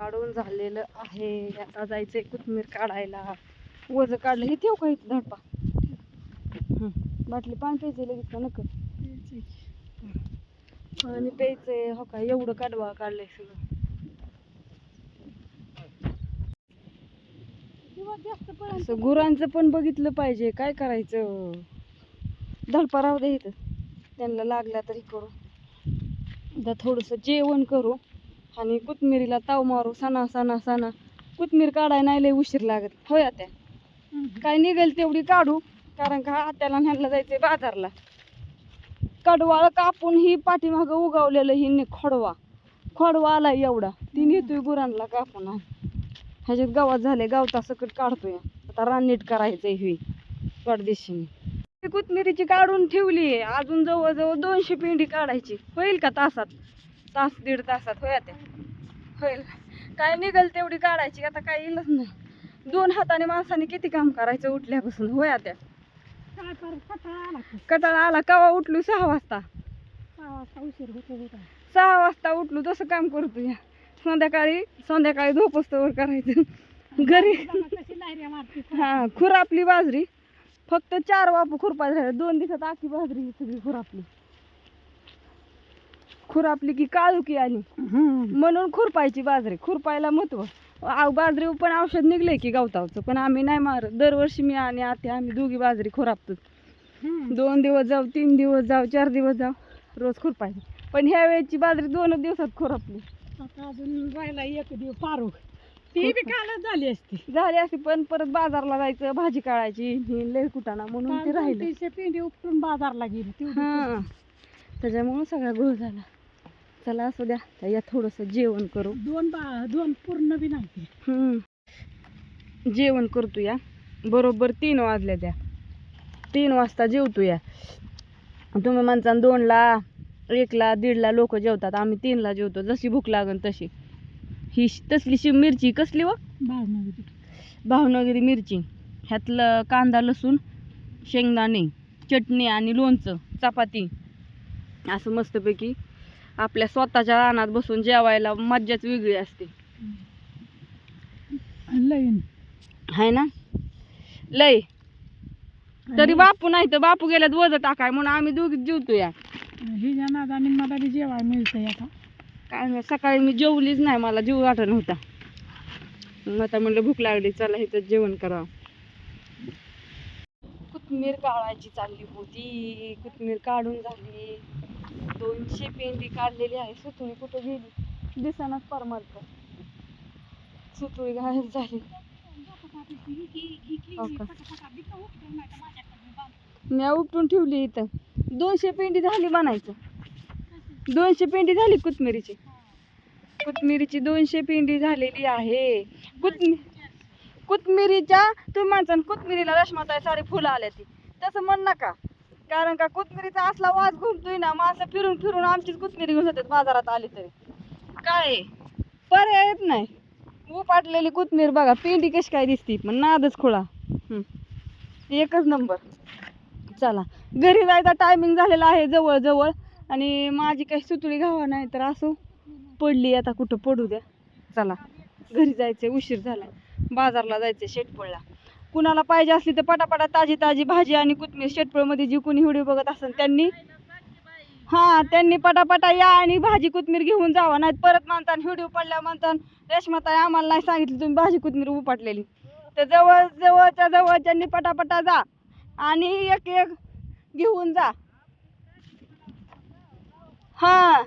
काढून झालेलं आहे. आता जायचंय कोथमीर काढायला. वज काढलं. हे ठेव का इथं धडपा? बाटली पाणी प्यायचंय लगेच का? नक? पाणी प्यायचंय. हो का? एवढं काढवा काढलंय सगळं. असं गुरांचं पण बघितलं पाहिजे. काय करायचं? धडपा राहू दे इथं. त्यांना लागल्या तरी करू. आता थोडंसं जेवण करू. आणि कोथमिरीला ताव मारू सणा सणा सणा. कोथमीर काढाय नाही लय उशीर लागत. होय त्या काय निघेल तेवढी काढू कारण का आत्याला न्यायला जायचंय बाजारला. कडवाळ कापून ही पाठीमागं उगवलेलं ही नि- खोडवा. खोडवा आला एवढा. ती नेतोय गुरांना कापून ह्याच्यात गावात झाले गावता सकट काढतोय. आता रान नीट करायचंय ही. परदेशीने. ती कोथमिरीची काढून ठेवली अजून जवळजवळ दोनशे पिंडी काढायची. होईल का तासात? तास दीड तासात होय त्या होईल. काय निघल तेवढी काढायची आता काय येईलच नाही. दोन हाताने माणसाने किती काम करायचं उठल्यापासून होय त्या कटाळा आला कवा उठलो? सहा वाजता. सहा वाजता उठलो तसं काम करतो या. संध्याकाळी संध्याकाळी झोपस्तवर करायचं. घरी हा खुरापली बाजरी. फक्त चार वाप खुरपाय झाल्या दोन दिवसात आखी बाजरी सगळी खुरापली. खुरापली की काळुकी आली. म्हणून खुरपायची बाजरी. खुरपायला महत्त्व. बाजरी पण औषध निघलंय की गवतावचं. पण आम्ही नाही मारत दरवर्षी मी आणि आते आम्ही दोघी बाजरी खुरापतो दोन दिवस जाऊ तीन दिवस जाऊ चार दिवस जाऊ रोज खुरपायची पण ह्या वेळेची बाजरी दोन दिवसात खुरपली आता अजून राहिला एक दिवस पारू ती बी कालच झाली असती. झाली अशी पण परत बाजारला जायचं भाजी काढायची ही लय कुटाणा म्हणून ते राहिलं. पिंडी उपटून बाजारला गेली हा. त्याच्यामुळं सगळा गोळ झाला. चला असू द्या या थोडंसं जेवण करू. दोन बा दोन पूर्ण बी नाही. हम्म. जेवण करतो या. बरोबर तीन वाजल्या त्या. तीन वाजता जेवतो या. तुम्ही म्हणता दोनला एकला दीडला लोक जेवतात आम्ही तीनला जेवतो. जशी भूक लागन तशी. ही तसली शी मिरची कसली व भावनगरी. ती. भावनगरी मिरची. ह्यातलं कांदा लसूण शेंगदाणे चटणी आणि लोणचं चपाती. असं मस्तपैकी आपल्या स्वतःच्या रानात बसून जेवायला मज्जाच वेगळी असते. आहे ना? लय. तरी बापू नाही तर बापू गेल्यात वज टाकाय म्हणून आम्ही दोघीच जेवतो या हिच्या नादाने मला बी जेवाय मिळतंय आता. काय नाही, सकाळी मी जेवलीच नाही मला जीव वाटत नव्हता. मग आता म्हणलं भूक लागली चला इथं जेवण करावं. कोथमीर काढायची चालली होती कोथमीर काढून झाली. दोनशे पेंडी काढलेली आहे सुतुळी कुठं गेली? दिसानाच परमार्थ सुतुळी घायल झाली. हो का? मी उपटून ठेवली इथं. दोनशे पेंडी झाली म्हणायचं. दोनशे पेंडी झाली कोथमिरीची. कोथमिरीची दोनशे पेंडी झालेली आहे. कोथमी कोथमिरीच्या तुम्ही माणसानं कोथमिरीला रश्माताई सारी फुलं आल्या ती. तसं म्हण नका. कारण का कोथमिरीचा असला वास घुमतोय ना माणसं फिरून फिरून आमचीच कोथमिरी घेऊन जातात बाजारात आली तरी. काय? आहे? पर्यायच नाही. उपाटलेली कोथमीर बघा पेंडी कशी काय दिसती पण नादच खोळा. एकच नंबर. चला घरी जायचा टायमिंग झालेला आहे जवळ जवळ आणि माझी काही सुतळी घावा नाही तर असो. पडली आता कुठं पडू द्या. चला घरी जायचे उशीर झाला बाजारला जायचे शेटपळला. कुणाला पाहिजे असली तर पटापटा ताजी ताजी भाजी आणि कोथमीर शेटपळमध्ये जी कुणी व्हिडिओ बघत असेल त्यांनी हां त्यांनी पटापटा या आणि भाजी कोथमीर घेऊन जावा. नाहीत परत म्हणतात व्हिडिओ पडल्या म्हणतात रेशमाताई आम्हाला नाही सांगितली तुम्ही भाजी कोथमीर उपाटलेली. तर जवळ जवळच्या जवळच्यांनी पटापटा जा आणि एक एक घेऊन जा. हां.